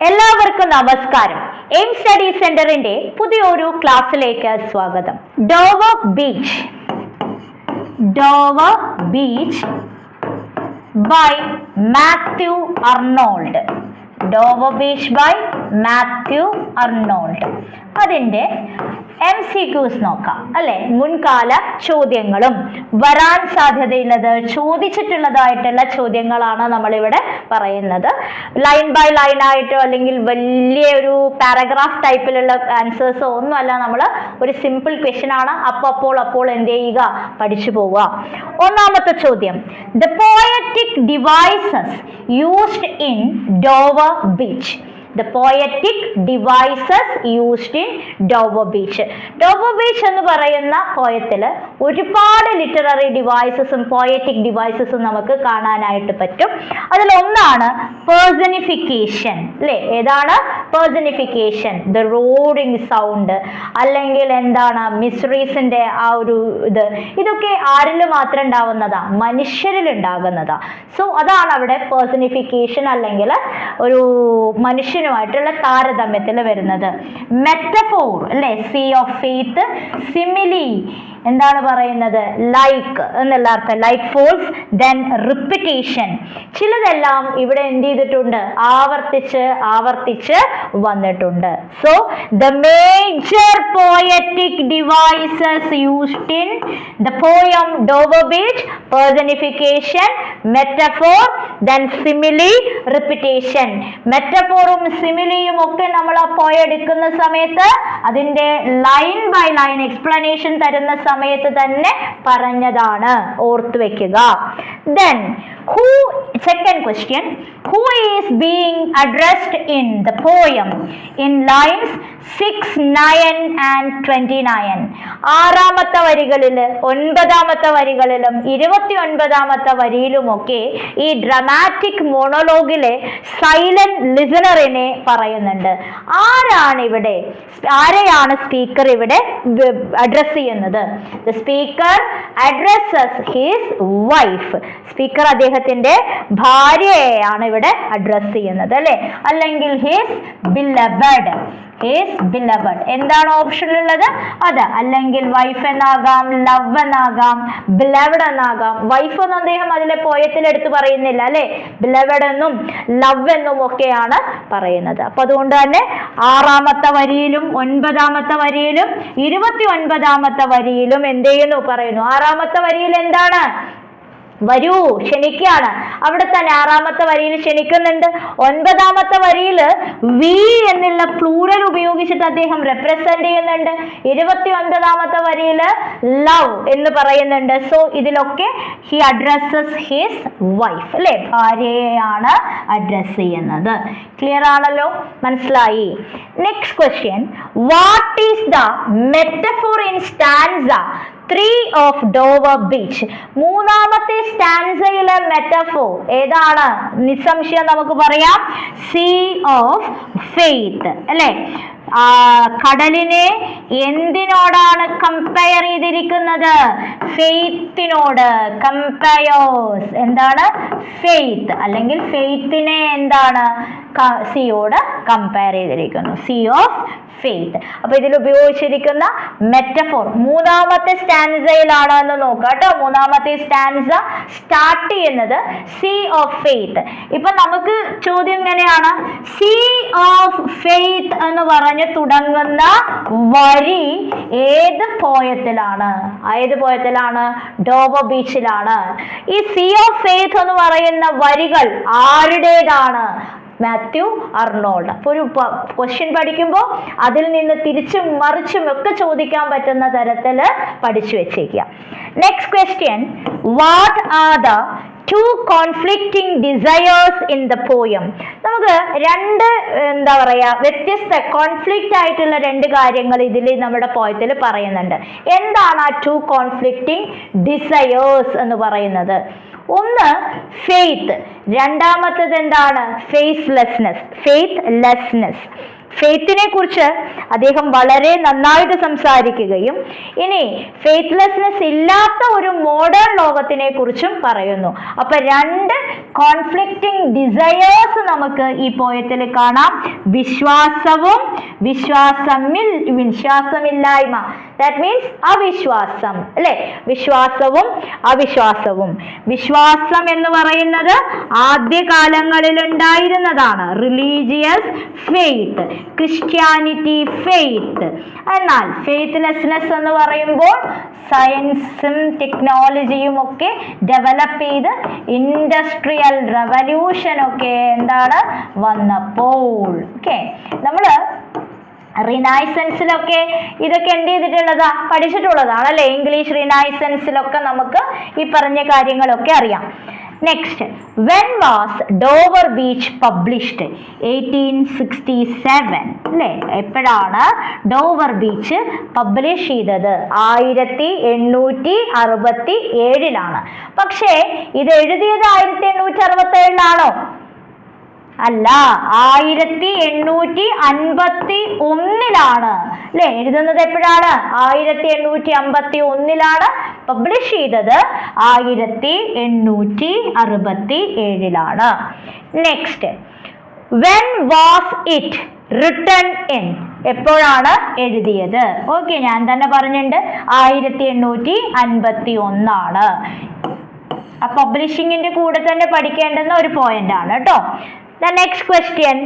എല്ലാവർക്കും നമസ്കാരം. Aim study സെന്ററിന്റെ പുതിയൊരു ക്ലാസ്സിലേക്ക് സ്വാഗതം. Dover beach Dover beach by Matthew Arnold Dover beach by Matthew Arnold അതിന്റെ എം സി ക്യൂസ് നോക്കാം. അല്ലെ? മുൻകാല ചോദ്യങ്ങളും. വരാൻ സാധ്യതയുള്ളത് ചോദിച്ചിട്ടുള്ളതായിട്ടുള്ള ചോദ്യങ്ങളാണ് നമ്മളിവിടെ പറയുന്നത്. ലൈൻ ബൈ ലൈൻ ആയിട്ടോ അല്ലെങ്കിൽ വലിയ ഒരു പാരഗ്രാഫ് ടൈപ്പിലുള്ള ആൻസേഴ്സോ ഒന്നുമല്ല നമ്മൾ ഒരു സിമ്പിൾ ക്വസ്റ്റ്യൻ ആണ്. അപ്പോൾ അപ്പോൾ അപ്പോൾ എന്ത് ചെയ്യുക? പഠിച്ചു പോവുക. ഒന്നാമത്തെ ചോദ്യം. The poetic devices used in Dover beach the poetic devices used in Dover beach Dover beach എന്ന് പറയുന്ന പോയത്തിൽ ഒരുപാട് ലിറ്റററി ഡിവൈസസും പോയറ്റിക് ഡിവൈസസും നമുക്ക് കാണാനായിട്ട് പറ്റും. അതിലൊന്നാണ് പേഴ്സണിഫിക്കേഷൻ അല്ലേ ഏതാണ്? പേഴ്സണിഫിക്കേഷൻ ദ റോഡിങ് സൗണ്ട് അല്ലെങ്കിൽ എന്താണ്? മിസ്ട്രീസിന്റെ ആ ഒരു ഇത്. ഇതൊക്കെ ആരിൽ മാത്രം ഉണ്ടാവുന്നതാ? മനുഷ്യരിൽ ഉണ്ടാകുന്നതാ. സോ അതാണ് അവിടെ പേഴ്സണിഫിക്കേഷൻ അല്ലെങ്കിൽ ഒരു മനുഷ്യനുമായിട്ടുള്ള താരതമ്യത്തിൽ വരുന്നത്. മെറ്റഫോർ അല്ലെ? സി ഓഫ് ഫെയ്ത്ത് സിമിലി എന്താണ് പറയുന്നത്? ലൈക്ക് എന്നുള്ള അർത്ഥം. ലൈക്ക് ഫോൾസ് ദെൻ റിപ്പിറ്റേഷൻ ചിലതെല്ലാം ഇവിടെ എന്ത് ചെയ്തിട്ടുണ്ട്? ആവർത്തിച്ച് ആവർത്തിച്ച് വന്നിട്ടുണ്ട്. So the major poetic devices used in the poem beach personification metaphor then simile repetition മെറ്റഫോറും സിമിലിയും ഒക്കെ നമ്മൾ ആ പോയ എടുക്കുന്ന സമയത്ത് അതിന്റെ ലൈൻ ബൈ ലൈൻ എക്സ്പ്ലനേഷൻ തരുന്ന സമയത്ത് തന്നെ പറഞ്ഞതാണ്. ഓർത്തു വെക്കുക. Then who second question who is being addressed in the poem in lines six nine and twenty nine ആറാമത്തെ വരികളിൽ ഒൻപതാമത്തെ വരികളിലും ഇരുപത്തി ഒൻപതാമത്തെ വരിയിലുമൊക്കെ ഈ ഡ്രമാറ്റിക് മോണോലോഗിലെ സൈലന്റ് ലിസണറിനെ പറയുന്നുണ്ട്. ആരാണ് ഇവിടെ ആരെയാണ് സ്പീക്കർ ഇവിടെ അഡ്രസ് ചെയ്യുന്നത്? The speaker addresses his wife speaker അദ്ദേഹത്തിന്റെ ഭാര്യയെയാണ് ഇവിടെ അഡ്രസ് ചെയ്യുന്നത് അല്ലെ? അല്ലെങ്കിൽ ഹിസ് ബില്ലബഡ് ഹിസ് ബില്ലബഡ് എന്താണ് ഓപ്ഷൻ ഓപ്ഷനിലുള്ളത് അത് അല്ലെങ്കിൽ വൈഫ് എന്നാകാം ലവ് എന്നാകാം ബിലവഡ് എന്നാകാം. വൈഫ് എന്ന് അദ്ദേഹം അതിലെ പോയത്തിൽ എടുത്തു പറയുന്നില്ല അല്ലെ? ബിലവഡ് എന്നും ലവ് എന്നും ഒക്കെയാണ് പറയുന്നത്. അപ്പൊ അതുകൊണ്ട് തന്നെ ആറാമത്തെ വരിയിലും ഒൻപതാമത്തെ വരിയിലും ഇരുപത്തി ഒൻപതാമത്തെ വരിയിലും എന്ത് ചെയ്യുന്നു? പറയുന്നു. ആറാമത്തെ വരിയിൽ എന്താണ്? വരൂ ക്ഷണിക്കുകയാണ്. അവിടെ തന്നെ ആറാമത്തെ വരിയിൽ ക്ഷണിക്കുന്നുണ്ട്. ഒൻപതാമത്തെ വരിയിൽ വി എന്നുള്ള പ്ലൂറൽ ഉപയോഗിച്ചിട്ട് അദ്ദേഹം റെപ്രസെന്റ് ചെയ്യുന്നുണ്ട്. ഇരുപത്തി ഒൻപതാമത്തെ വരിയിൽ ലവ് എന്ന് പറയുന്നുണ്ട്. സോ ഇതിലൊക്കെ ഹി അഡ്രസ്സസ് ഹിസ് വൈഫ് അല്ലെ? ഭാര്യയെയാണ് അഡ്രസ് ചെയ്യുന്നത്. ക്ലിയർ ആണല്ലോ? മനസ്സിലായി? Next question what is the metaphor in stanza three of Dover beach മൂന്നാമത്തെ സ്റ്റാൻസയിലെ മെറ്റഫോ ഏതാണ്? നിസ്സംശയം നമുക്ക് പറയാം. സീ ഓഫ് ഫെയ്ത്ത് അല്ലെ? കടലിനെ എന്തിനോടാണ് കമ്പയർ ചെയ്തിരിക്കുന്നത്? ഫെയ്ത്തിനോട് കമ്പയോസ് എന്താണ്? ഫെയ്ത്ത് അല്ലെങ്കിൽ ഫെയ്ത്തിനെ എന്താണ്? സിയോട് കമ്പയർ ചെയ്തിരിക്കുന്നു. സി ഓഫ് ഫെയ്ത്ത് അപ്പൊ ഇതിൽ ഉപയോഗിച്ചിരിക്കുന്ന മെറ്റഫോർ മൂന്നാമത്തെ സ്റ്റാൻസയിലാണ് എന്ന് നോക്കുക കേട്ടോ. മൂന്നാമത്തെ സ്റ്റാൻസ സ്റ്റാർട്ട് ചെയ്യുന്നത് സി ഓഫ് ഫെയ്ത്ത് ഇപ്പൊ നമുക്ക് ചോദ്യം ഇങ്ങനെയാണ്. സി ഓഫ് ഫെയ്ത്ത് എന്ന് പറഞ്ഞ് തുടങ്ങുന്ന വരി ഏത് പോയത്തിലാണ്? ഏത് പോയത്തിലാണ്? ഡോവ ബീച്ചിലാണ്. ഈ സി ഓഫ് ഫെയ്ത്ത് എന്ന് പറയുന്ന വരികൾ ആരുടേതാണ്? Matthew Arnold. അപ്പോൾ ഒരു ക്വസ്റ്റ്യൻ പഠിക്കുമ്പോൾ അതിൽ നിന്ന് തിരിച്ചും മറിച്ചും ഒക്കെ ചോദിക്കാൻ പറ്റുന്ന തരത്തിൽ പഠിച്ചു വെച്ചേക്കുക next question what are the two conflicting desires in the poem നമുക്ക് രണ്ട് എന്താ പറയുക വ്യത്യസ്ത കോൺഫ്ലിക്റ്റ് ആയിട്ടുള്ള രണ്ട് കാര്യങ്ങൾ ഇതിൽ നമ്മുടെ പോയത്തിൽ പറയുന്നുണ്ട്. എന്താണ് ആ ടു കോൺഫ്ലിക്റ്റിംഗ് ഡിസയേഴ്സ് എന്ന് പറയുന്നത്? ഒന്ന് ഫെയ്ത്ത് രണ്ടാമത്തത് എന്താണ്? ഫെയ്ത്ത്ലെസ്നെസ് ഫെയ്ത്ത് ലെസ്നെസ് ഫെയ്ത്തിനെ കുറിച്ച് അദ്ദേഹം വളരെ നന്നായിട്ട് സംസാരിക്കുകയും ഇനി ഫെയ്ത്ത്ലെസ്നെസ് ഇല്ലാത്ത ഒരു മോഡേൺ ലോകത്തിനെ കുറിച്ചും പറയുന്നു. അപ്പൊ രണ്ട് കോൺഫ്ലിക്റ്റിംഗ് ഡിസയേഴ്സ് നമുക്ക് ഈ പോയത്തിൽ കാണാം. വിശ്വാസവും വിശ്വാസമിൽ വിശ്വാസമില്ലായ്മ. ദാറ്റ് മീൻസ് അവിശ്വാസം അല്ലെ? വിശ്വാസവും അവിശ്വാസവും. വിശ്വാസം എന്ന് പറയുന്നത് ആദ്യ കാലങ്ങളിൽ ഉണ്ടായിരുന്നതാണ്. റിലീജിയസ് ഫെയ്ത്ത് ക്രിസ്ത്യാനിറ്റി ഫെയ്ത്ത് എന്നാൽ ഫെയ്ത്ത്ലെസ്നെസ് എന്ന് പറയുമ്പോൾ സയൻസും ടെക്നോളജിയും ഒക്കെ ഡെവലപ്പ് ചെയ്ത് ഇൻഡസ്ട്രിയൽ റവല്യൂഷൻ ഒക്കെ എന്താണ്? വന്നപ്പോൾ. ഓക്കെ നമ്മൾ റിനൈസൻസിലൊക്കെ ഇതൊക്കെ എന്ത് ചെയ്തിട്ടുള്ളതാ? പഠിച്ചിട്ടുള്ളതാണ് അല്ലേ ഇംഗ്ലീഷ് റിനൈസൻസിലൊക്കെ നമുക്ക് ഈ പറഞ്ഞ കാര്യങ്ങളൊക്കെ അറിയാം. Next when was Dover Beach published eighteen sixty seven അല്ലേ? എപ്പോഴാണ് ഡോവർ ബീച്ച് പബ്ലിഷ് ചെയ്തത്? ആയിരത്തി എണ്ണൂറ്റി അറുപത്തി ഏഴിലാണ് പക്ഷേ ഇത് എഴുതിയത് ആയിരത്തി എണ്ണൂറ്റി അറുപത്തി ഏഴിലാണോ അല്ല ആയിരത്തി എണ്ണൂറ്റി അൻപത്തി ഒന്നിലാണ്. അല്ലെ? എഴുതുന്നത് എപ്പോഴാണ്? ആയിരത്തി എണ്ണൂറ്റി അമ്പത്തി ഒന്നിലാണ് പബ്ലിഷ് ചെയ്തത്. ആയിരത്തി എണ്ണൂറ്റി അറുപത്തി ഏഴിലാണ്. Next when was it written in എപ്പോഴാണ് എഴുതിയത്? ഓക്കെ ഞാൻ തന്നെ പറഞ്ഞിട്ടുണ്ട്. ആയിരത്തി എണ്ണൂറ്റി അൻപത്തി ഒന്നാണ്. പബ്ലിഷിങ്ങിന്റെ കൂടെ തന്നെ പഠിക്കേണ്ടുന്ന ഒരു പോയിന്റ് ആണ് കേട്ടോ. The next question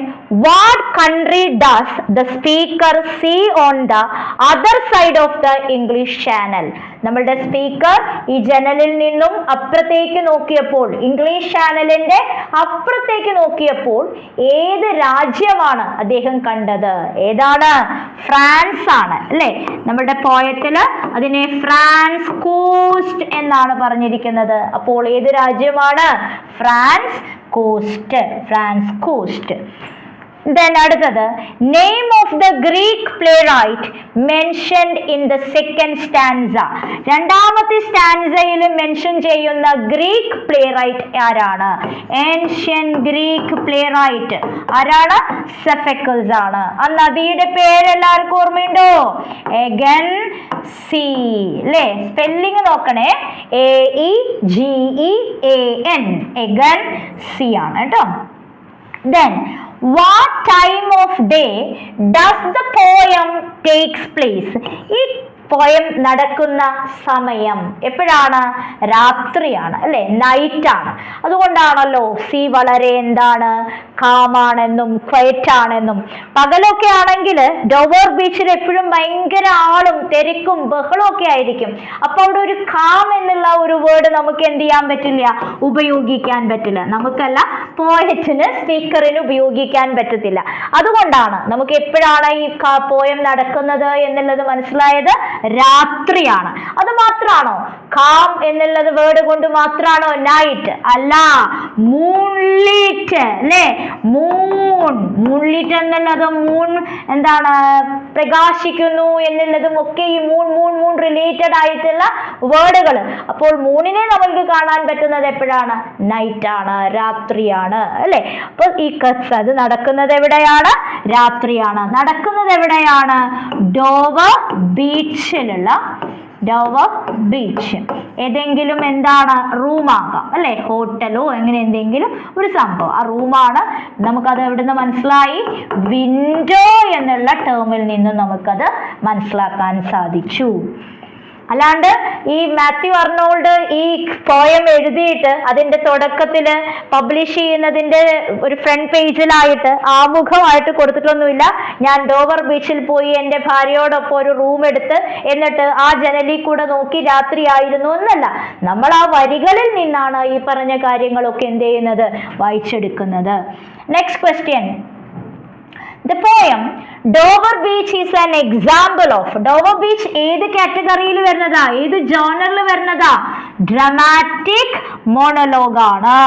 what country does the speaker see on the other side of the English channel നമ്മളുടെ സ്പീക്കർ ഈ ജനലിൽ നിന്നും അപ്പുറത്തേക്ക് നോക്കിയപ്പോൾ ഇംഗ്ലീഷ് ചാനലിന്റെ അപ്പുറത്തേക്ക് നോക്കിയപ്പോൾ ഏത് രാജ്യമാണ് അദ്ദേഹം കണ്ടത്? ഏതാണ്? ഫ്രാൻസ് ആണ് അല്ലേ? നമ്മുടെ പോയത്തിൽ അതിനെ ഫ്രാൻസ് കോസ്റ്റ് എന്നാണ് പറഞ്ഞിരിക്കുന്നത്. അപ്പോൾ ഏത് രാജ്യമാണ്? France coast France coast then അടുത്തത് name of the Greek playwright mentioned in the second stanza രണ്ടാമത്തെ സ്റ്റാൻസയിൽ മെൻഷൻ ചെയ്യുന്ന ഗ്രീക്ക് പ്ലേ റൈറ്റ് ആരാണ്? ഏൻഷ്യൻ ഗ്രീക്ക് പ്ലേ റൈറ്റ് ആരാണ്? സെഫക്കൽസ് ആണ്. ആ നദിയുടെ പേര് എല്ലാവർക്കും ഓർമ്മയുണ്ടോ? എഗൻ സി അല്ലേ സ്പെല്ലിംഗ് നോക്കണേ. A E G E N Aegean sea ആണ് കേട്ടോ. Then what time of day does the poem takes place? ഈ പോയം നടക്കുന്ന സമയം എപ്പോഴാണ്? രാത്രിയാണ് അല്ലെ? നൈറ്റ് ആണ്. അതുകൊണ്ടാണല്ലോ സി വളരെ എന്താണ്? കാമാണെന്നും ക്വയറ്റ് ആണെന്നും. പകലൊക്കെ ആണെങ്കിൽ ഡോവർ ബീച്ചിൽ എപ്പോഴും ഭയങ്കര ആളും തിരക്കും ബഹളവും ഒക്കെ ആയിരിക്കും. അപ്പൊ അവിടെ ഒരു കാം എന്നുള്ള ഒരു വേർഡ് നമുക്ക് എന്ത് ചെയ്യാൻ പറ്റില്ല? ഉപയോഗിക്കാൻ പറ്റില്ല. നമുക്കല്ല പോയറ്റിന് സ്പീക്കറിന് ഉപയോഗിക്കാൻ പറ്റത്തില്ല. അതുകൊണ്ടാണ് നമുക്ക് എപ്പോഴാണ് ഈ പോയം നടക്കുന്നത് എന്നുള്ളത് മനസ്സിലായത്? രാത്രിയാണ്. അത് മാത്രാണോ? കാം എന്നുള്ളത് വേർഡ് കൊണ്ട് മാത്രാണോ? നൈറ്റ് അല്ല മൂൺലിറ്റ് അല്ലേ? മൂൺ മൂൺലിറ്റ് എന്നുള്ളത് മൂൺ എന്താണ് പ്രകാശിക്കുന്നു എന്നുള്ളതും ഒക്കെ ഈ മൂൺ മൂൺ മൂൺ റിലേറ്റഡ് ആയിട്ടുള്ള വേർഡുകൾ. അപ്പോൾ മൂണിനെ നമ്മൾക്ക് കാണാൻ പറ്റുന്നത് എപ്പോഴാണ്? നൈറ്റ് ആണ് രാത്രിയാണ് അല്ലേ? അപ്പോൾ ഈ കസ് അത് നടക്കുന്നത് എവിടെയാണ്? രാത്രിയാണ്. നടക്കുന്നത് എവിടെയാണ്? ഡോവർ ബീച്ചിലുള്ള ഡോവർ ബീച്ച് ഏതെങ്കിലും എന്താണ്? റൂമാകാം. അല്ലെ? ഹോട്ടലോ അങ്ങനെ എന്തെങ്കിലും ഒരു സംഭവം. ആ റൂമാണ് നമുക്കത് എവിടുന്ന് മനസ്സിലായി? വിൻഡോ എന്നുള്ള ടേമിൽ നിന്ന് നമുക്കത് മനസ്സിലാക്കാൻ സാധിച്ചു. അല്ലാണ്ട് ഈ മാത്യു അർണോൾഡ് ഈ പോയം എഴുതിയിട്ട് അതിന്റെ തുടക്കത്തിൽ പബ്ലിഷ് ചെയ്യുന്നതിന്റെ ഒരു ഫ്രണ്ട് പേജിലായിട്ട് ആമുഖമായിട്ട് കൊടുത്തിട്ടൊന്നുമില്ല. ഞാൻ ഡോവർ ബീച്ചിൽ പോയി എന്റെ ഭാര്യയോടൊപ്പം ഒരു റൂം എടുത്ത് എന്നിട്ട് ആ ജനലിൽ കൂടെ നോക്കി രാത്രിയായിരുന്നു എന്നല്ല. നമ്മൾ ആ വരികളിൽ നിന്നാണ് ഈ പറഞ്ഞ കാര്യങ്ങളൊക്കെ എന്ത് ചെയ്യുന്നത്? വായിച്ചെടുക്കുന്നത്. Next question the poem Dover Beach is an example of Dover Beach ഏത് കാറ്റഗറിയിൽ വരുന്നതാ? ഏത് ജോണറിൽ വരുന്നതാ? ഡ്രമാറ്റിക് മോണലോഗ് ആണ്.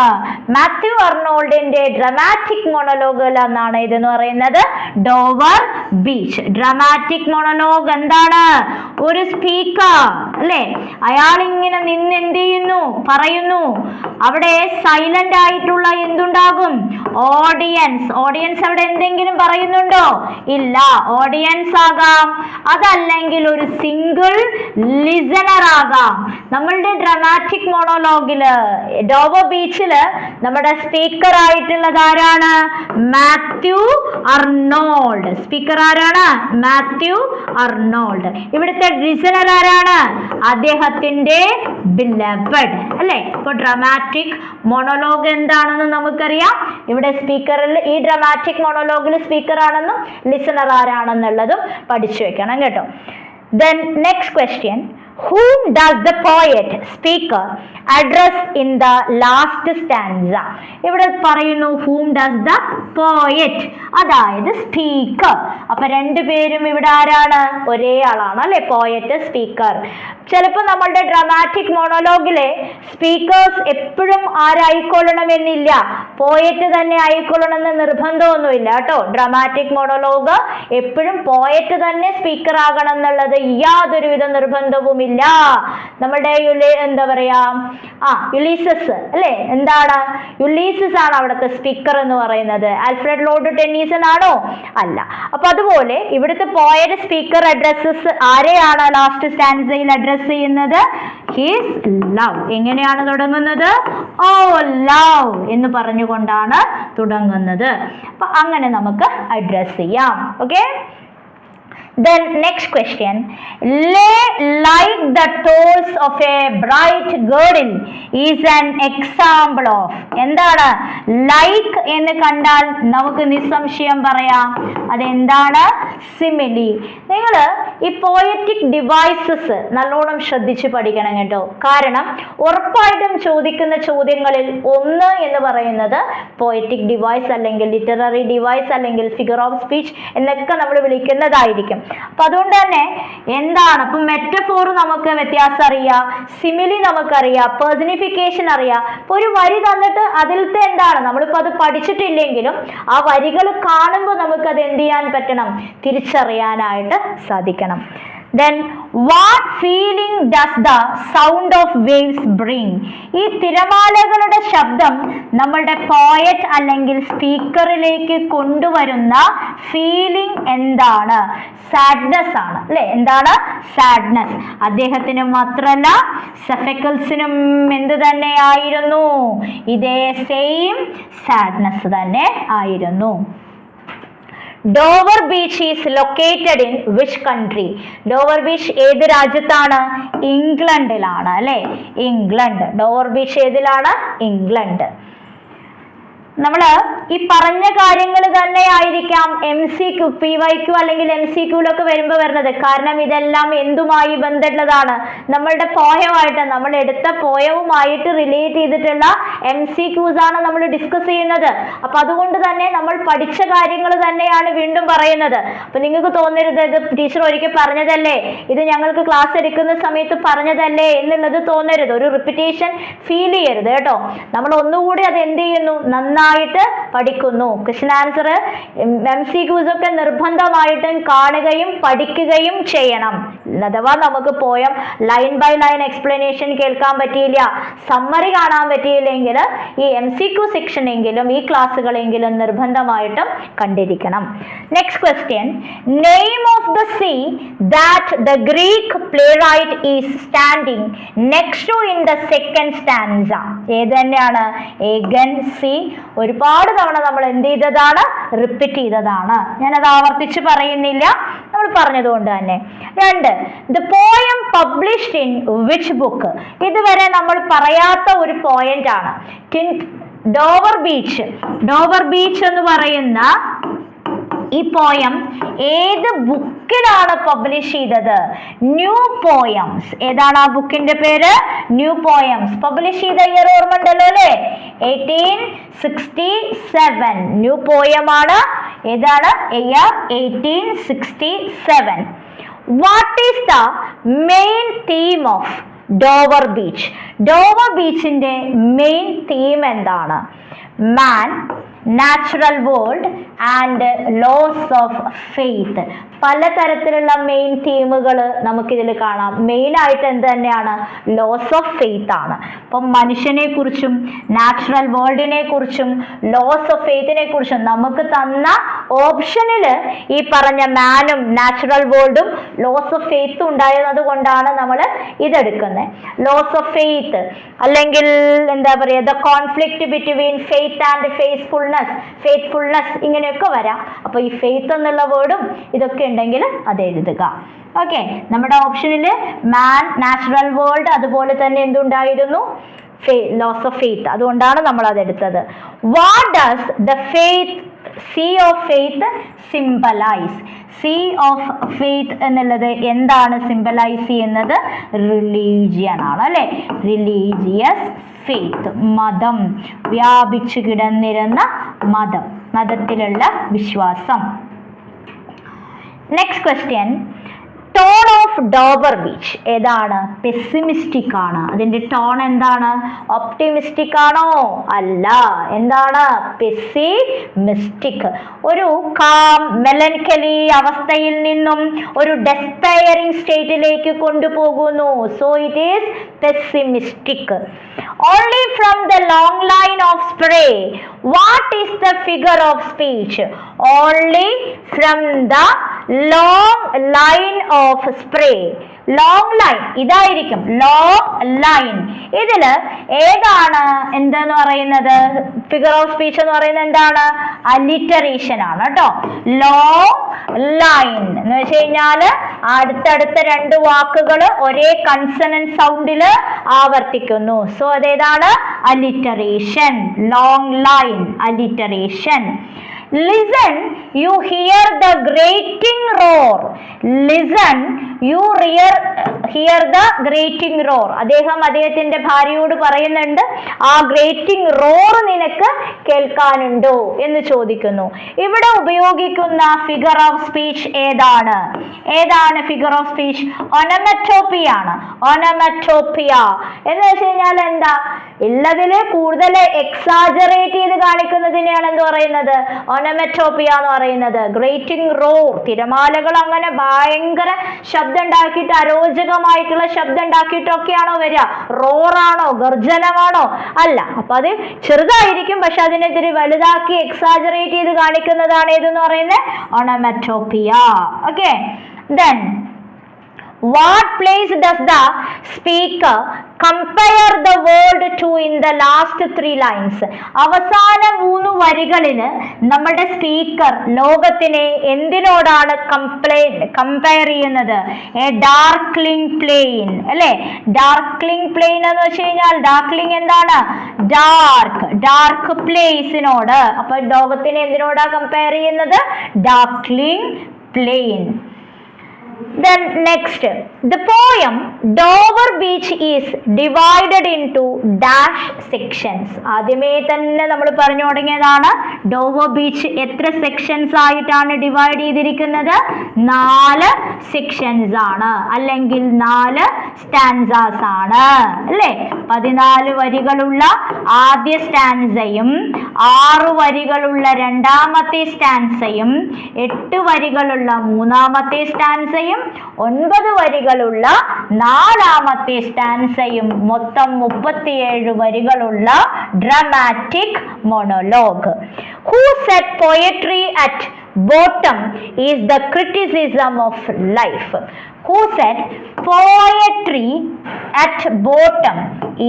മാത്യു അർണോൾഡിന്റെ ഡ്രമാറ്റിക് മോണലോഗിൽ എന്നാണ് ഇതെന്ന് പറയുന്നത്. ഡോവർ ബീച്ച് ഡ്രമാറ്റിക് മോണലോഗ് എന്താണ്? ഒരു സ്പീക്കർ അല്ലേ? അയാൾ ഇങ്ങനെ നിന്ന് എന്ത് ചെയ്യുന്നു? പറയുന്നു. അവിടെ സൈലന്റ് ആയിട്ടുള്ള എന്തുണ്ടാകും? ഓഡിയൻസ് ഓഡിയൻസ് അവിടെ എന്തെങ്കിലും പറയുന്നുണ്ടോ? ഇല്ല ഓഡിയൻസ് ആകാം. അതല്ലെങ്കിൽ ഒരു സിംഗിൾ ലിസണർ ആകാം. നമ്മളുടെ ഡ്രമാറ്റിക് മോണോലോഗിൽ ഡോവ ബീച്ചിൽ നമ്മുടെ സ്പീക്കർ ആയിട്ടുള്ളത് ആരാണ്? മാത്യു അർണോൾഡ് സ്പീക്കർ ആരാണ്? മാത്യു അർണോൾഡ് ഇവിടുത്തെ ലിസണർ ആരാണ്? അദ്ദേഹത്തിന്റെ ബിലബഡ് അല്ലെ? ഇപ്പൊ ഡ്രമാറ്റിക് മോണോലോഗ് എന്താണെന്ന് നമുക്കറിയാം. ഇവിടെ സ്പീക്കറിൽ ഈ ഡ്രമാറ്റിക് മോണോലോഗിൽ സ്പീക്കർ ആണെന്നും ലിസണർ ആരാണെന്നുള്ളതും പഠിച്ചു വെക്കണം കേട്ടോ. Then next question whom does the poet speaker address in the last stanza? ഇവിടെ പറയുന്നു whom does the poet? അതായത് സ്പീക്കർ അപ്പൊ രണ്ടുപേരും ഇവിടെ ആരാണ്? ഒരേ ആളാണ് അല്ലെ പോയറ്റ് സ്പീക്കർ ചിലപ്പോൾ നമ്മളുടെ ഡ്രമാറ്റിക് മോണോലോഗിലെ സ്പീക്കേഴ്സ് എപ്പോഴും ആരായിക്കൊള്ളണമെന്നില്ല. പോയറ്റ് തന്നെ ആയിക്കൊള്ളണമെന്ന് നിർബന്ധമൊന്നുമില്ല കേട്ടോ. ഡ്രമാറ്റിക് മോണോലോഗ് എപ്പോഴും പോയറ്റ് തന്നെ സ്പീക്കർ ആകണം എന്നുള്ളത് യാതൊരുവിധ നിർബന്ധവുമില്ല. നമ്മുടെ യുലി എന്താ പറയാ ആ യുലീസസ് അല്ലേ? എന്താണ്? യുലീസസ് ആണ് അവിടുത്തെ സ്പീക്കർ എന്ന് പറയുന്നത്. ആൽഫ്രഡ് ലോർഡ് ടെന്നീസൺ ആണോ? അല്ല. അപ്പൊ അതുപോലെ ഇവിടുത്തെ പോയറ്റ് സ്പീക്കർ അഡ്രസ്സസ് ആരെയാണ് ലാസ്റ്റ് സ്റ്റാൻസയിൽ അഡ്രസ് ചെയ്യുന്നത്? ഹിസ് ലവ് എങ്ങനെയാണ് തുടങ്ങുന്നത്? ഓ ലവ് എന്ന് പറഞ്ഞുകൊണ്ടാണ് തുടങ്ങുന്നത്. അപ്പൊ അങ്ങനെ നമുക്ക് അഡ്രസ് ചെയ്യാം. Okay Then next question. Lay like the toes of a bright girdle is an example of. എന്താണ്? ലൈക്ക് എന്ന് കണ്ടാൽ നമുക്ക് നിസ്സംശയം പറയാം. അതെന്താണ്? സിമിലി നിങ്ങൾ ഈ പോയറ്റിക് ഡിവൈസസ് നല്ലോണം ശ്രദ്ധിച്ച് പഠിക്കണം കേട്ടോ. കാരണം ഉറപ്പായിട്ടും ചോദിക്കുന്ന ചോദ്യങ്ങളിൽ ഒന്ന് എന്ന് പറയുന്നത് പോയറ്റിക് ഡിവൈസ് അല്ലെങ്കിൽ ലിറ്റററി ഡിവൈസ് അല്ലെങ്കിൽ ഫിഗർ ഓഫ് സ്പീച്ച് എന്നൊക്കെ നമ്മൾ വിളിക്കുന്നതായിരിക്കും. അപ്പൊ അതുകൊണ്ട് തന്നെ എന്താണ്? ഇപ്പൊ മെറ്റഫോർ നമുക്ക് വ്യത്യാസം അറിയാം സിമിലി നമുക്കറിയാം പേഴ്സണിഫിക്കേഷൻ അറിയാം. ഇപ്പൊ ഒരു വരി തന്നിട്ട് അതിലത്തെ എന്താണ്? നമ്മളിപ്പോ അത് പഠിച്ചിട്ടില്ലെങ്കിലും ആ വരികൾ കാണുമ്പോൾ നമുക്ക് അത് എന്ത് ചെയ്യാൻ പറ്റണം? തിരിച്ചറിയാനായിട്ട് സാധിക്കണം. Then what feeling does the sound of waves bring ഈ തിരമാലകളുടെ ശബ്ദം നമ്മളുടെ പോയറ്റ് അല്ലെങ്കിൽ സ്പീക്കറിലേക്ക് കൊണ്ടുവരുന്ന ഫീലിംഗ് എന്താണ്? സാഡ്നെസ് ആണ്. അല്ലെ? എന്താണ്? സാഡ്നെസ് അദ്ദേഹത്തിന് മാത്രമല്ല സെഫക്കൽസിനും എന്ത് തന്നെയായിരുന്നു? ഇതേ സെയിം സാഡ്നെസ് തന്നെ ആയിരുന്നു. Dover Beach is located in which country Dover Beach ഏത് രാജ്യത്താണ്? ഇംഗ്ലണ്ടിലാണ് അല്ലെ? ഇംഗ്ലണ്ട് ഡോവർ ബീച്ച് ഏതിലാണ്? ഇംഗ്ലണ്ട് നമ്മൾ ഈ പറഞ്ഞ കാര്യങ്ങൾ തന്നെ ആയിരിക്കാം M C Q P Y Q അല്ലെങ്കിൽ എം സി ക്യൂലൊക്കെ വരുമ്പോൾ വരുന്നത്. കാരണം ഇതെല്ലാം എന്തുമായി ബന്ധമുള്ളതാണ്. നമ്മളുടെ പോയമായിട്ട് നമ്മൾ എടുത്ത പോയവുമായിട്ട് റിലേറ്റ് ചെയ്തിട്ടുള്ള എം സി ക്യൂസ് ആണ് നമ്മൾ ഡിസ്കസ് ചെയ്യുന്നത്. അപ്പൊ അതുകൊണ്ട് തന്നെ നമ്മൾ പഠിച്ച കാര്യങ്ങൾ തന്നെയാണ് വീണ്ടും പറയുന്നത്. അപ്പൊ നിങ്ങൾക്ക് തോന്നരുത് ഇത് ടീച്ചർ ഒരിക്കൽ പറഞ്ഞതല്ലേ? ഇത് ഞങ്ങൾക്ക് ക്ലാസ് എടുക്കുന്ന സമയത്ത് പറഞ്ഞതല്ലേ എന്നുള്ളത് തോന്നരുത്. ഒരു റിപ്പിറ്റേഷൻ ഫീൽ ചെയ്യരുത് കേട്ടോ. നമ്മൾ ഒന്നുകൂടി അത് എന്ത് ചെയ്യുന്നു? നന്നായിട്ട് പഠിക്കുന്നു. Question answer M C Qs ഒക്കെ നിർബന്ധമായിട്ടും കാണുകയും പഠിക്കുകയും ചെയ്യണം. അഥവാ നമുക്ക് poem line by line explanation കേൾക്കാൻ പറ്റിയില്ല സമ്മറി കാണാൻ പറ്റിയില്ലെങ്കിൽ ഈ എം സി ക്യു സെക്ഷൻ എങ്കിലും ഈ ക്ലാസ്സുകളെങ്കിലും നിർബന്ധമായിട്ടും കണ്ടിരിക്കണം. Next question name of the sea that the Greek playwright is standing next to in the second stanza ഏത് തന്നെയാണ്? ഏഗൻ സി ഒരുപാട് തവണ നമ്മൾ എന്ത് ചെയ്തതാണ്? റിപ്പീറ്റ് ചെയ്തതാണ്. ഞാൻ അത് ആവർത്തിച്ച് പറയുന്നില്ല. നമ്മൾ പറഞ്ഞതുകൊണ്ട് തന്നെ. രണ്ട് the poem published in which book ഇതുവരെ നമ്മൾ പറയാത്ത ഒരു പോയിന്റ് ആണ്. ഡോവർ ബീച്ച് ഡോവർ ബീച്ച് എന്ന് പറയുന്ന ഈ പോയം ഏത് ബുക്കിലാണ് പബ്ലിഷ് ചെയ്തത്? ന്യൂ പോയംസ് ഏതാണ് ആ ബുക്കിന്റെ പേര്? ന്യൂ പോയംസ് പബ്ലിഷ് ചെയ്ത ഇയർ ഓർമ്മ ഉണ്ടല്ലോ അല്ലേ? എയ്റ്റീൻ സിക്സ്റ്റി സെവൻ ന്യൂ പോയമാണ് ഏതാണ്? Year eighteen sixty seven what is the main theme of Dover Beach Dover ബീച്ചിന്റെ മെയിൻ തീം എന്താണ്? Man natural world and loss of faith പലതരത്തിലുള്ള മെയിൻ തീമുകൾ നമുക്കിതിൽ കാണാം. മെയിൻ ആയിട്ട് എന്ത് തന്നെയാണ്? ലോസ് ഓഫ് ഫെയ്ത്ത് ആണ്. അപ്പം മനുഷ്യനെ കുറിച്ചും നാച്ചുറൽ വേൾഡിനെ കുറിച്ചും ലോസ് ഓഫ് ഫെയ്ത്തിനെ കുറിച്ചും നമുക്ക് തന്ന ഓപ്ഷനിൽ ഈ പറഞ്ഞ മാനും നാച്ചുറൽ വേൾഡും ലോസ് ഓഫ് ഫെയ്ത്തും ഉണ്ടായത് കൊണ്ടാണ് നമ്മൾ ഇതെടുക്കുന്നത്. ലോസ് ഓഫ് ഫെയ്ത്ത് അല്ലെങ്കിൽ എന്താ പറയുക the conflict between faith and faithfulness faithfulness ഇങ്ങനെയൊക്കെ വരാം. അപ്പോൾ ഈ ഫെയ്ത്ത് എന്നുള്ള വേർഡും ഇതൊക്കെ ഉണ്ടെങ്കിൽ അത് എഴുതുക. ഓക്കെ നമ്മുടെ ഓപ്ഷനിൽ മാൻ നാച്ചുറൽ വേൾഡ് അതുപോലെ തന്നെ എന്തുണ്ടായിരുന്നു? ലോസ് ഓഫ് ഫെയ്ത്ത് അതുകൊണ്ടാണ് നമ്മൾ അത് എടുത്തത്. What does the faith sea of faith symbolise sea of faith എന്നുള്ളത് എന്താണ് സിംബലൈസ് ചെയ്യുന്നത്? റിലീജിയൻ ആണ് അല്ലെ? റിലീജിയസ് ഫെയ്ത്ത് മതം. വ്യാപിച്ചു കിടന്നിരുന്ന മതം മതത്തിലുള്ള വിശ്വാസം. Next question tone of Dover Beach ഏതാണ്? പെസിമിസ്റ്റിക് ആണ്. അതിന്റെ ടോൺ എന്താണ്? ഒപ്റ്റിമിസ്റ്റിക് ആണോ? അല്ല. എന്താണ്? പെസിമിസ്റ്റിക് ഒരു കാം മെലൻകലി അവസ്ഥയിൽ നിന്നും ഒരു ഡെസ്പയറിംഗ് സ്റ്റേറ്റിലേക്ക് കൊണ്ടുപോകുന്നു. So it is pessimistic only from the long line of spray what is the figure of speech only from the long line of spray long line ഇതായിരിക്കും ലോങ് ലൈൻ ഇതിൽ ഏതാണ് എന്തെന്ന് പറയുന്നത്? ഫിഗർ ഓഫ് സ്പീച്ച് എന്ന് പറയുന്നത് എന്താണ്? Alliteration ആണ് കേട്ടോ ലോങ് ലൈൻ എന്ന് വെച്ച് കഴിഞ്ഞാൽ അടുത്തടുത്ത രണ്ട് വാക്കുകൾ ഒരേ കൺസണൻ സൗണ്ടിൽ ആവർത്തിക്കുന്നു. സോ അതേതാണ്? Alliteration long line alliteration listen you hear the grating roar listen you rear hear the grating roar അദ്ദേഹം അദ്ദേഹത്തിന്റെ ഭാര്യയോട് പറയുന്നുണ്ട് ആ ഗ്രേറ്റിംഗ് റോർ നിനക്ക് കേൾക്കാനുണ്ടോ? എന്ന് ചോദിക്കുന്നു. ഇവിടെ ഉപയോഗിക്കുന്ന ഫിഗർ ഓഫ് സ്പീച്ച് ഏതാണ്? ഏതാണ് ഫിഗർ ഓഫ് സ്പീച്ച് ഒനമറ്റോപ്പിയ ആണ് ഒനമറ്റോപ്പിയ എന്ന് വെച്ച് കഴിഞ്ഞാൽ എന്താ? ഉള്ളതിൽ കൂടുതൽ എക്സാജറേറ്റ് ചെയ്ത് കാണിക്കുന്നതിനെയാണ് എന്ത് പറയുന്നത്? ഒനമെറ്റോപ്പിയ എന്ന് പറയുന്നത്. ഗ്രേറ്റിംഗ് റോർ തിരമാലകൾ അങ്ങനെ ഭയങ്കര ശബ്ദം ഉണ്ടാക്കിയിട്ട് അരോചകമായിട്ടുള്ള ശബ്ദം ഉണ്ടാക്കിയിട്ടൊക്കെയാണോ വരിക റോറാണോ ഗർജനമാണോ? അല്ല. അപ്പൊ അത് ചെറുതായിരിക്കും പക്ഷെ അതിനെതിരെ വലുതാക്കി എക്സാജറേറ്റ് ചെയ്ത് കാണിക്കുന്നതാണ് ഏതെന്ന് പറയുന്നത്? Onomatopoeia. Okay then what place does the speaker compare the world to in the last three lines അവസാന മൂന്ന് വരികളിൽ നമ്മുടെ സ്പീക്കർ ലോകത്തിനെ എന്തിനോടാണ് കംപ്ലൈ കമ്പയർ ചെയ്യുന്നത്? എ ഡാർക്ലിംഗ് പ്ലെയിൻ അല്ലേ? ഡാർക്ലിംഗ് പ്ലെയിൻ എന്ന് വെച്ച് കഴിഞ്ഞാൽ ഡാർക്ലിംഗ് എന്താണ്? ഡാർക്ക് ഡാർക്ക് പ്ലേസിനോട് അപ്പൊ ലോകത്തിനെ എന്തിനോടാണ് കമ്പയർ ചെയ്യുന്നത്? Darkling plain Then next, the poem Dover Beach is divided into dash sections. ആദ്യമേ തന്നെ നമ്മൾ പറഞ്ഞു തുടങ്ങിയതാണ് ഡോവർ ബീച്ച് എത്ര സെക്ഷൻസ് ആയിട്ടാണ് ഡിവൈഡ് ചെയ്തിരിക്കുന്നത്? നാല് സെക്ഷൻസ് ആണ്. അല്ലെങ്കിൽ നാല് സ്റ്റാൻസാസ് ആണ്. അല്ലേ? പതിനാല് വരികളുള്ള ആദ്യ സ്റ്റാൻസയും ആറ് വരികളുള്ള രണ്ടാമത്തെ സ്റ്റാൻസയും എട്ട് വരികളുള്ള മൂന്നാമത്തെ സ്റ്റാൻസയും ഒൻപത് വരികളുള്ള നാലാമത്തെ സ്റ്റാൻസയും മൊത്തം മുപ്പത്തിയേഴ് വരികളുള്ള dramatic monologue who said poetry at bottom is the criticism of life who said poetry at bottom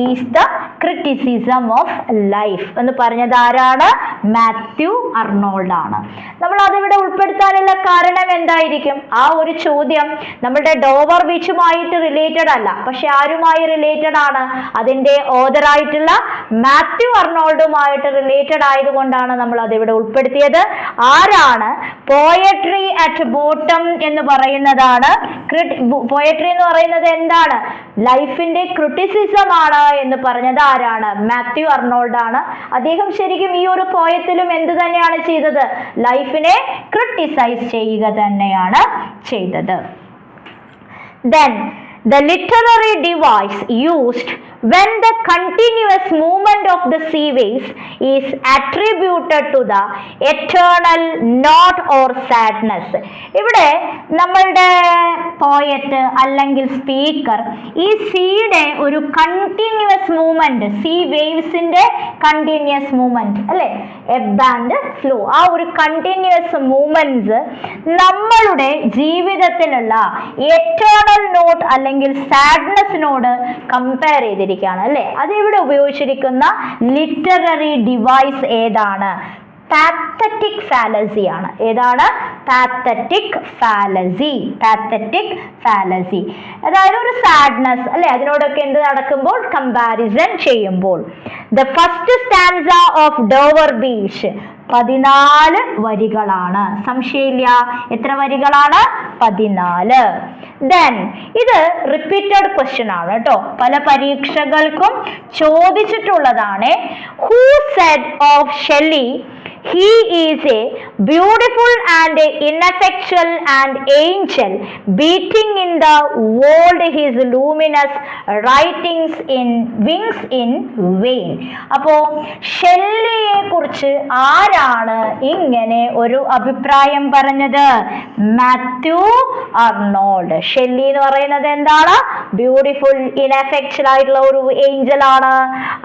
is the criticism of life? എന്ന് പറഞ്ഞത് ആരാണ്? മാത്യു അർണോൾഡ് ആണ്. നമ്മൾ അതിവിടെ ഉൾപ്പെടുത്താനുള്ള കാരണം എന്തായിരിക്കും? ആ ഒരു ചോദ്യം നമ്മുടെ ഡോവർ ബീച്ചുമായിട്ട് റിലേറ്റഡ് അല്ല. പക്ഷെ ആരുമായി റിലേറ്റഡ് ആണ്? അതിന്റെ ഓതറായിട്ടുള്ള മാത്യു അർണോൾഡുമായിട്ട് റിലേറ്റഡ് ആയതുകൊണ്ടാണ് നമ്മൾ അതിവിടെ ഉൾപ്പെടുത്തിയത്. ആരാണ്? പോയട്രി അറ്റ് ബോട്ടം എന്ന് പറയുന്നതാണ് പോയട്രി എന്ന് പറയുന്നത് എന്താണ്? ലൈഫിന്റെ ക്രിട്ടിസിസം ആണ് എന്ന് പറഞ്ഞത് ആരാണ്? മാത്യു അർണോൾഡ് ആണ്. അദ്ദേഹം ശരിക്കും ഈ ഒരു പോയത്തിലും എന്ത് തന്നെയാണ് ചെയ്തത്? ലൈഫിനെ ക്രിട്ടിസൈസ് ചെയ്യുക തന്നെയാണ് ചെയ്തത്. Then the literary device used when the continuous movement of the sea waves is attributed to the eternal note or sadness. ഇവിടെ നമ്മളുടെ പോയറ്റ് അല്ലെങ്കിൽ സ്പീക്കർ ഈ സീയുടെ ഒരു കണ്ടിന്യൂസ് മൂവ്മെന്റ് സീ വേവ്സിന്റെ കണ്ടിന്യൂസ് മൂവ്മെന്റ് അല്ലെ? എബ് ആൻഡ് ഫ്ലോ ആ ഒരു കണ്ടിന്യൂസ് മൂവ്മെന്റ്സ് നമ്മളുടെ ജീവിതത്തിലുള്ള എറ്റേണൽ നോട്ട് അല്ലെങ്കിൽ സാഡ്നെസ്സിനോട് കമ്പയർ ചെയ്തിരിക്കുകയാണ് അല്ലെ? അത് ഇവിടെ ഉപയോഗിച്ചിരിക്കുന്ന ലിറ്റററി ഡിവൈസ് ഏതാണ്? പാത്തറ്റിക് ഫാലസി ആണ്. ഏതാണ്? പാത്തറ്റിക് ഫാലസി പാത്തറ്റിക് ഫാലസി അതായത് ഒരു സാഡ്നസ് അല്ലെ? അതിനോടൊക്കെ എന്ത് നടക്കുമ്പോൾ? കമ്പാരിസൺ ചെയ്യുമ്പോൾ. The first stanza of Dover Beach പതിനാല് വരികളാണ്. സംശയമില്ല. എത്ര വരികളാണ്? പതിനാല്. ദെൻ ഇത് റിപ്പീറ്റഡ് ക്വസ്റ്റ്യൻ ആണ് കേട്ടോ പല പരീക്ഷകൾക്കും ചോദിച്ചിട്ടുള്ളതാണ്. Who said of Shelley he is a beautiful and ineffectual and angel beating in the world his luminous writings in wings in vain അപ്പോ ഷെല്ലിയെ കുറിച്ച് ആരാണ് ഇങ്ങനെ ഒരു അഭിപ്രായം പറഞ്ഞത്? Matthew Arnold. ഷെല്ലി എന്ന് പറയുന്നത് എന്താണ്? ബ്യൂട്ടിഫുൾ ഇൻഎഫെക്ച്വൽ ആയിട്ടുള്ള ഒരു ഏഞ്ചൽ ആണ്.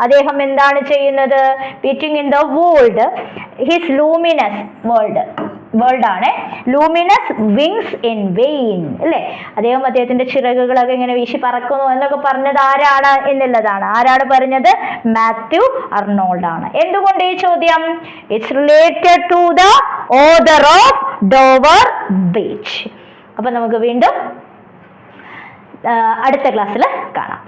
അദ്ദേഹം എന്താണ് ചെയ്യുന്നത്? Beating in the world his luminous world ആണ്. ലൂമിനസ് വിങ്സ് ഇൻ വെയിൻ അല്ലേ? അദ്ദേഹം അദ്ദേഹത്തിന്റെ ചിറകുകളൊക്കെ ഇങ്ങനെ വീശി പറക്കുന്നു എന്നൊക്കെ പറഞ്ഞത് ആരാണ് എന്നുള്ളതാണ്. ആരാണ് പറഞ്ഞത്? മാത്യു അർണോൾഡ് ആണ്. എന്തുകൊണ്ട് ഈ ചോദ്യം? It's related to the author of Dover Beach അപ്പൊ നമുക്ക് വീണ്ടും അടുത്ത ക്ലാസ്സിൽ കാണാം.